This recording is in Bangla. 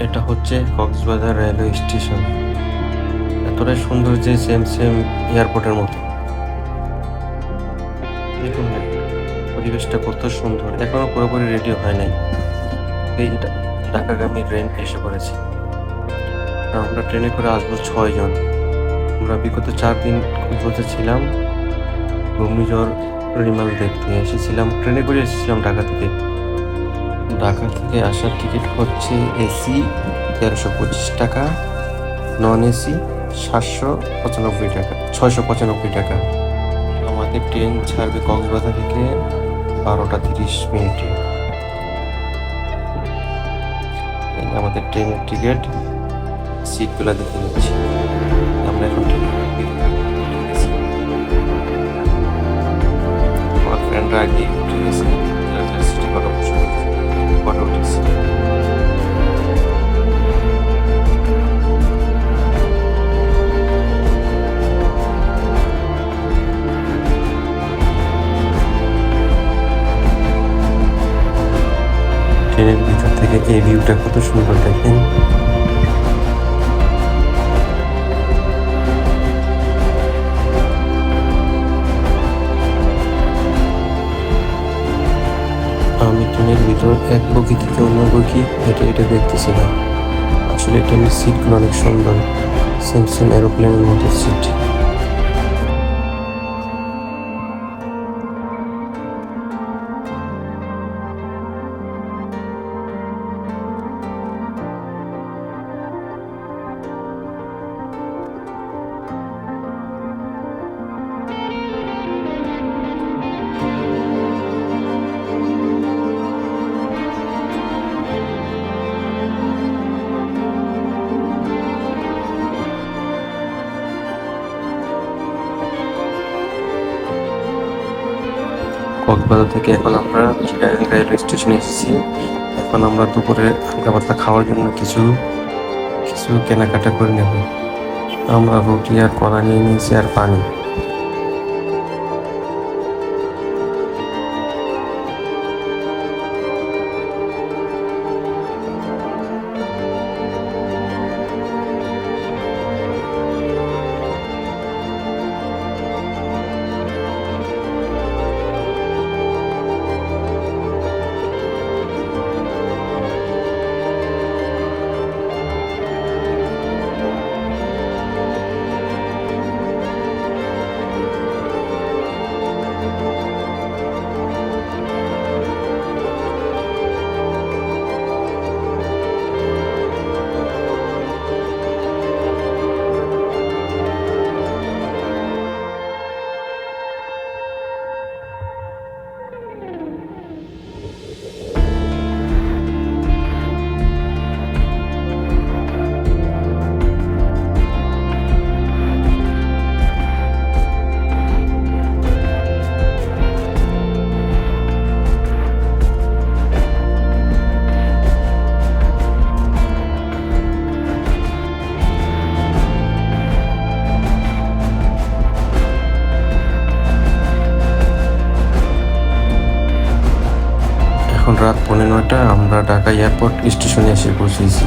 এটা হচ্ছে কক্সবাজার রেলওয়ে স্টেশন। এতটাই সুন্দর যে সেম সেম এয়ারপোর্টের মতো। দেখুন পরিবেশটা কত সুন্দর। এখনও পুরোপুরি রেডি হয় নাই। এই ঢাকাগামী ট্রেন এসে পড়েছে। আমরা ট্রেনে করে আসব ছয়জন আমরা বিগত চার দিন কক্সবাজার ছিলাম। ঘূর্ণিঝড়, রিমাল দেখতে এসেছিলাম। ট্রেনে করে এসেছিলাম ঢাকা থেকে। ঢাকা থেকে আসার টিকিট হচ্ছে এসি তেরোশো পঁচিশ টাকা, নন এসি সাতশো পঁচানব্বই টাকা, ছয়শো পঁচানব্বই টাকা। আমাদের ট্রেন ছাড়বে কক্সবাজার থেকে বারোটা তিরিশ মিনিটে। আমাদের ট্রেনের টিকিট, সিটগুলো দেখে নিচ্ছি। আমরা এখন ট্রেনের ভিতর থেকে এই ভিউটা কত সুন্দর দেখেন। আমি ট্রেনের ভিতর এক বগি থেকে অন্য বগি হেঁটে হেঁটে দেখতেছিলাম। আসলে ট্রেনের সিটগুলো অনেক সুন্দর। সেম এরোপ্লেনের মতো সিট। কক্সবাজার থেকে এখন আমরা চিটাগাং রেলওয়ে স্টেশনে এসেছি। এখন আমরা দুপুরে হালকা খাওয়ার জন্য কিছু কিছু কেনাকাটা করে নেব। আমরা রুটি আর কলা নিয়ে নিয়েছি আর পানি। এখন রাত পৌনে নয়টা আমরা ঢাকা এয়ারপোর্ট স্টেশনে এসে পৌঁছেছি।